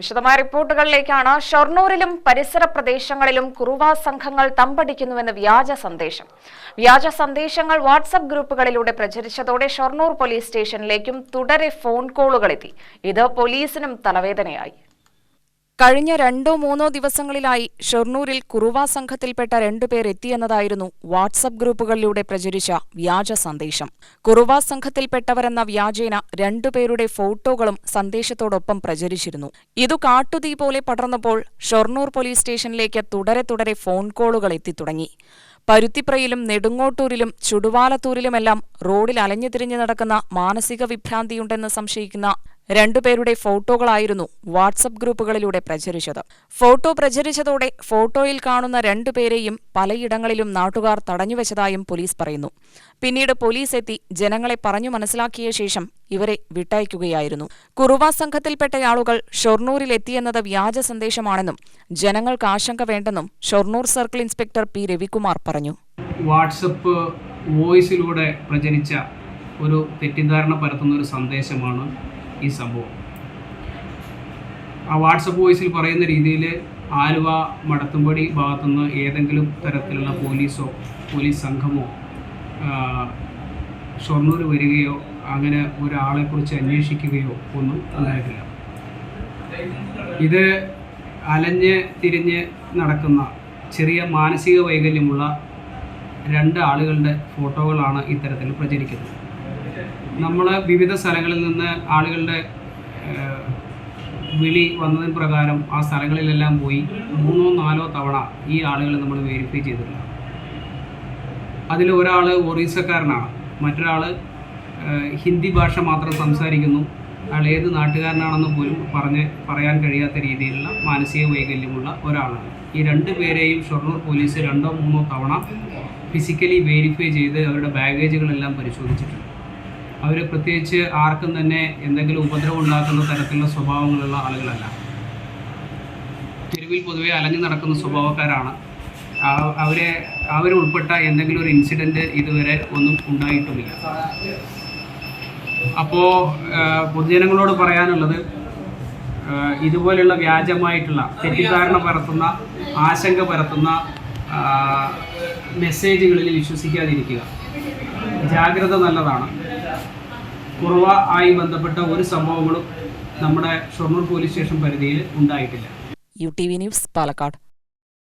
വിശദമായ റിപ്പോർട്ടുകളിലേക്കാണ് ഷൊർണൂരിലും പരിസര പ്രദേശങ്ങളിലും കുറുവ സംഘങ്ങൾ തമ്പടിക്കുന്നുവെന്ന് വ്യാജ സന്ദേശം. വ്യാജ സന്ദേശങ്ങൾ വാട്സപ്പ് ഗ്രൂപ്പുകളിലൂടെ പ്രചരിച്ചതോടെ ഷൊർണൂർ പോലീസ് സ്റ്റേഷനിലേക്കും തുടരെ ഫോൺ കോളുകളെത്തി ഇത് പോലീസിനും തലവേദനയായി. കഴിഞ്ഞ രണ്ടോ മൂന്നോ ദിവസങ്ങളിലായി ഷൊർണൂരിൽ കുറുവ സംഘത്തിൽപ്പെട്ട രണ്ടുപേർ എത്തിയെന്നതായിരുന്നു വാട്സപ്പ് ഗ്രൂപ്പുകളിലൂടെ പ്രചരിച്ച വ്യാജ സന്ദേശം. കുറുവ സംഘത്തിൽപ്പെട്ടവരെന്ന വ്യാജേന രണ്ടുപേരുടെ ഫോട്ടോകളും സന്ദേശത്തോടൊപ്പം പ്രചരിച്ചിരുന്നു. ഇതു കാട്ടുതീ പോലെ പടർന്നപ്പോൾ ഷൊർണൂർ പോലീസ് സ്റ്റേഷനിലേക്ക് തുടരെ തുടരെ ഫോൺ കോളുകൾ എത്തിത്തുടങ്ങി. പരുത്തിപ്രയിലും നെടുങ്ങോട്ടൂരിലും ചുടുവാലത്തൂരിലുമെല്ലാം റോഡിൽ അലഞ്ഞുതിരിഞ്ഞു നടക്കുന്ന മാനസിക വിഭ്രാന്തിയുണ്ടെന്ന് സംശയിക്കുന്ന രണ്ടുപേരുടെ ഫോട്ടോകളായിരുന്നു വാട്സപ്പ് ഗ്രൂപ്പുകളിലൂടെ പ്രചരിച്ചത്. ഫോട്ടോ പ്രചരിച്ചതോടെ ഫോട്ടോയിൽ കാണുന്ന രണ്ടുപേരെയും പലയിടങ്ങളിലും നാട്ടുകാർ തടഞ്ഞുവച്ചതായും പോലീസ് പറയുന്നു. പിന്നീട് പോലീസ് എത്തി ജനങ്ങളെ പറഞ്ഞു മനസ്സിലാക്കിയ ശേഷം ഇവരെ വിട്ടയക്കുകയായിരുന്നു. കുറുവ സംഘത്തിൽപ്പെട്ടയാളുകൾ ഷൊർണൂരിൽ എത്തിയെന്നത് വ്യാജ സന്ദേശമാണെന്നും ജനങ്ങൾക്ക് ആശങ്ക വേണ്ടെന്നും Shoranur circle inspector P Ravikumar പറഞ്ഞു. വാട്സപ്പ് വോയിസിലൂടെ പ്രചരിച്ച ഒരു തെറ്റിദ്ധാരണ പരത്തുന്ന ഒരു സന്ദേശമാണ് ഈ സംഭവം. ആ വാട്സപ്പ് വോയിസിൽ പറയുന്ന രീതിയിൽ ആലുവ മടത്തുംപടി ഭാഗത്തുനിന്ന് ഏതെങ്കിലും തരത്തിലുള്ള പോലീസോ പോലീസ് സംഘമോ ഷൊർണൂർ വരികയോ അങ്ങനെ ഒരാളെക്കുറിച്ച് അന്വേഷിക്കുകയോ ഒന്നും ഉണ്ടായിട്ടില്ല. ഇത് അലഞ്ഞ് തിരിഞ്ഞ് നടക്കുന്ന ചെറിയ മാനസിക വൈകല്യമുള്ള രണ്ട് ആളുകളുടെ ഫോട്ടോകളാണ് ഇത്തരത്തിൽ പ്രചരിക്കുന്നത്. നമ്മൾ വിവിധ സ്ഥലങ്ങളിൽ നിന്ന് ആളുകളുടെ വിളി വന്നതിന് പ്രകാരം ആ സ്ഥലങ്ങളിലെല്ലാം പോയി മൂന്നോ നാലോ തവണ ഈ ആളുകളെ നമ്മൾ വെരിഫൈ ചെയ്തിട്ടുണ്ട്. അതിൽ ഒരാൾ ഒറീസക്കാരനാണ്. മറ്റൊരാൾ ഹിന്ദി ഭാഷ മാത്രം സംസാരിക്കുന്നു. അയാൾ ഏത് നാട്ടുകാരനാണെന്ന് പോലും പറഞ്ഞ് പറയാൻ കഴിയാത്ത രീതിയിലുള്ള മാനസിക വൈകല്യമുള്ള ഒരാളാണ്. ഈ രണ്ട് പേരെയും ഷൊർണൂർ പോലീസ് രണ്ടോ മൂന്നോ തവണ ഫിസിക്കലി വെരിഫൈ ചെയ്ത് അവരുടെ ബാഗേജുകളെല്ലാം പരിശോധിച്ചിട്ടുണ്ട്. അവർ പ്രത്യേകിച്ച് ആർക്കും തന്നെ എന്തെങ്കിലും ഉപദ്രവം ഉണ്ടാക്കുന്ന തരത്തിലുള്ള സ്വഭാവങ്ങളുള്ള ആളുകളല്ല. തെരുവിൽ പൊതുവെ അലഞ്ഞു നടക്കുന്ന സ്വഭാവക്കാരാണ്. അവരെ അവരുൾപ്പെട്ട എന്തെങ്കിലും ഒരു ഇൻസിഡന്റ് ഇതുവരെ ഒന്നും ഉണ്ടായിട്ടുമില്ല. അപ്പോൾ പൊതുജനങ്ങളോട് പറയാനുള്ളത് ഇതുപോലെയുള്ള വ്യാജമായിട്ടുള്ള തെറ്റിദ്ധാരണ പരത്തുന്ന ആശങ്ക പരത്തുന്ന മെസ്സേജുകളിൽ വിശ്വസിക്കാതിരിക്കുക. ജാഗ്രത നല്ലതാണ്. കുറവ ആയി ബന്ധപ്പെട്ട ഒരു സംഭവങ്ങളും നമ്മുടെ ഷൊർണൂർ പോലീസ് സ്റ്റേഷൻ പരിധിയിൽ ഉണ്ടായിട്ടില്ല. U T V news Palakkad.